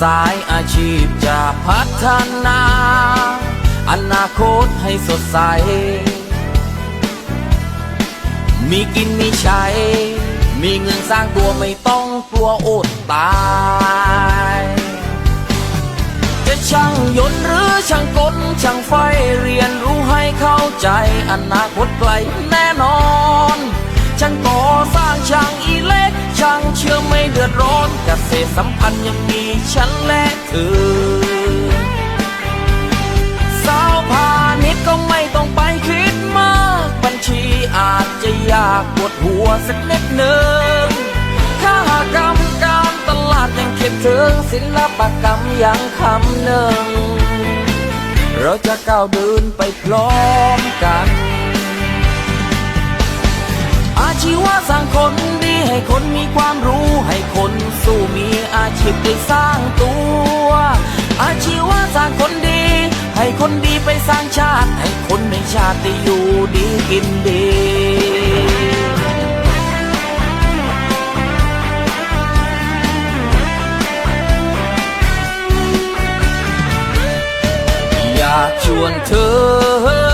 สายอาชีพจะพัฒนา อนาคตให้สดใส มีกินมีใช้ มีเงินสร้างตัวไม่ต้องกลัวอดตาย จะช่างยนต์หรือช่างกลช่างไฟเรียนรู้ให้เข้าใจ อนาคตไกลแน่นอน ช่างก่อสร้างช่างอีเล็กช่างเชื่อไม่เดือดร้อนเกษตรสัมพันธ์ยังมีฉันและเธอสาวพาณิชย์ก็ไม่ต้องไปคิดมาก บัญชีอาจจะยากปวดหัวสักนิดหนึ่งค่ากรรมการตลาดยังเข็ดถึงศิลปกรรมยังคำหนึ่งเราจะก้าวเดินไปพร้อมกัน อาชีวะสร้างคนดีให้คนมีความรู้ให้คนสู้มีอาชีพได้สร้างตัว อาชีวะสร้างคนดี ให้คนดีไปสร้างชาติ ให้คนในชาติได้อยู่ดีกินดีอยากชวนเธอ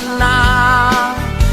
า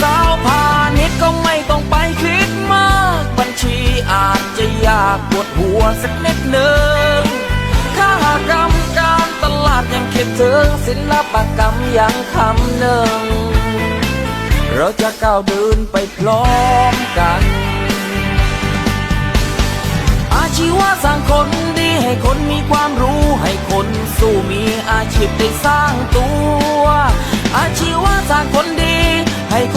สาวพาณิชย์ก็ไม่ต้องไปคิดมาก บัญชีอาจจะยากปวดหัวสักนิดหนึ่งค่ากรรมการตลาดยังเข็ดถึงศิลปกรรมยังคำหนึ่ง เราจะก้าวเดินไปพร้อมกัน อาชีวะสร้างคนดีให้คนมีความรู้ให้คนสู้มีอาชีพได้สร้างตัว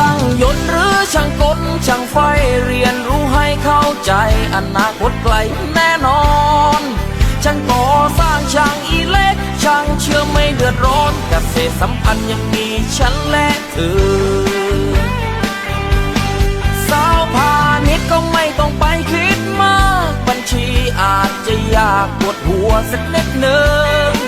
ช่างยนต์หรือช่างกลช่างไฟเรียนรู้ให้เข้าใจอนาคตไกลแน่นอนช่างก่อสร้างช่างอีเล็กช่างเชื่อไม่เดือดร้อนเกษตรสัมพันธ์ยังมีฉันและเธอสาวพาณิชย์ก็ไม่ต้องไปคิดมาก บัญชีอาจจะยากปวดหัวสักนิดหนึ่ง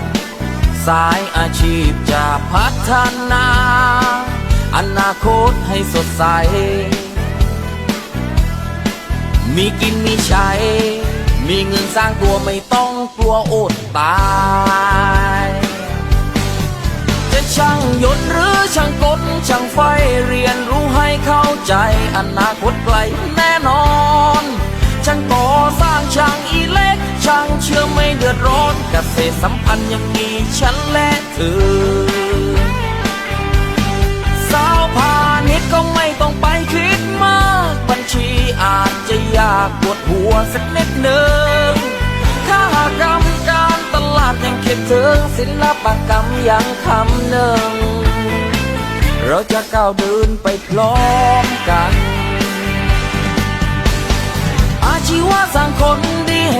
สายอาชีพจะพัฒนา อนาคตให้สดใส มีกินมีใช้ มีเงินสร้างตัวไม่ต้องกลัวอดตาย จะช่างยนต์หรือช่างกลช่างไฟเรียนรู้ให้เข้าใจ อนาคตไกล ช่างเชื่อไม่เดือดร้อนเกษตรสัมพันธ์ยังมีฉันและเธอ สาวพาณิชย์ก็ไม่ต้องไปคิดมาก บัญชีอาจจะยากปวดหัวสักนิดหนึ่งค่ากรรมการตลาดยังคิดถึงศิลปกรรมยังคำหนึ่ง เราจะก้าวเดินไปพร้อมกัน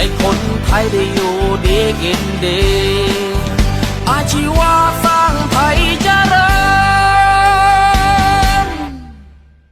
ให้คนไทยได้อยู่ดีกินดี อาชีวะสร้างไทยเจริญ